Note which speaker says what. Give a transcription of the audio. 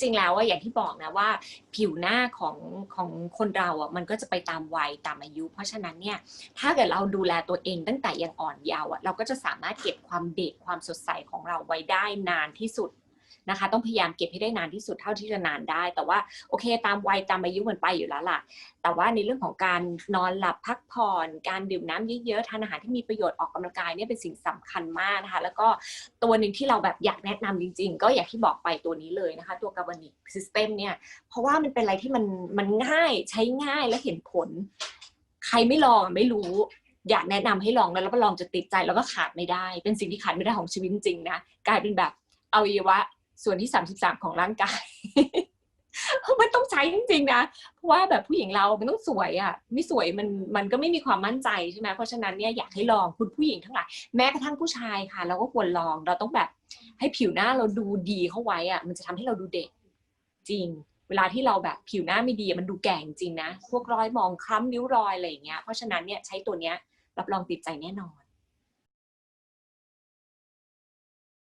Speaker 1: จริงแล้วอะอย่างที่บอกนะว่าผิวหน้าของของคนเราอะมันก็จะไปตามวัยตามอายุ เพราะฉะนั้นเนี่ยถ้าเกิดเราดูแลตัวเองตั้งแต่ยังอ่อนเยาว์อะเราก็จะสามารถเก็บความเด็กความสดใสของเราไว้ได้นานที่สุด นะคะ ต้องพยายามเก็บให้ได้นานที่สุดเท่าที่จะนานได้ แต่ว่าโอเค ตามวัยตามอายุมันไปอยู่แล้วล่ะ แต่ว่าในเรื่องของการนอนหลับพักผ่อน การดื่มน้ำเยอะๆทานอาหารที่มีประโยชน์ออกกำลังกายเนี่ยเป็นสิ่งสำคัญมากนะคะ แล้วก็ตัวหนึ่งที่เราแบบอยากแนะนำจริง ๆ ก็อย่างที่บอกไปตัวนี้เลยนะคะ ตัวกาบานิกซิสเต็มเนี่ยเพราะว่ามันเป็นอะไรที่มันมันง่ายใช้ง่ายและเห็นผล ใครไม่ลองไม่รู้อยากแนะนำให้ลองแล้วแล้วก็ลองจะติดใจแล้วก็ขาดไม่ได้ เป็นสิ่งที่ขาดไม่ได้ของชีวิตจริงนะ กลายเป็นแบบอวัยวะ ส่วนที่ 33 ของร่างกายมันต้องใช้จริงๆนะ เพราะว่าแบบผู้หญิงเรา มันต้องสวยอะ่ะ ไม่สวยมันมันก็ไม่มีความมั่นใจใช่ไหมเพราะฉะนั้นเนี่ยอยากให้ลองคุณผู้หญิงทั้งหลายแม้กระทั่งผู้ชายค่ะ เราก็ควรลองเราต้องแบบให้ผิวหน้าเราดูดีเข้าไว้อะ่ะ มันจะทำให้เราดูเด็กจริง เวลาที่เราแบบผิวหน้าไม่ดีมันดูแก่จริงนะพวกรอยหมองคล้ำริ้วรอยอะไรอย่างเงี้ยเพราะฉะนั้นเนี่ยใช้ตัวเนี้ยรับรองติดใจแน่นอน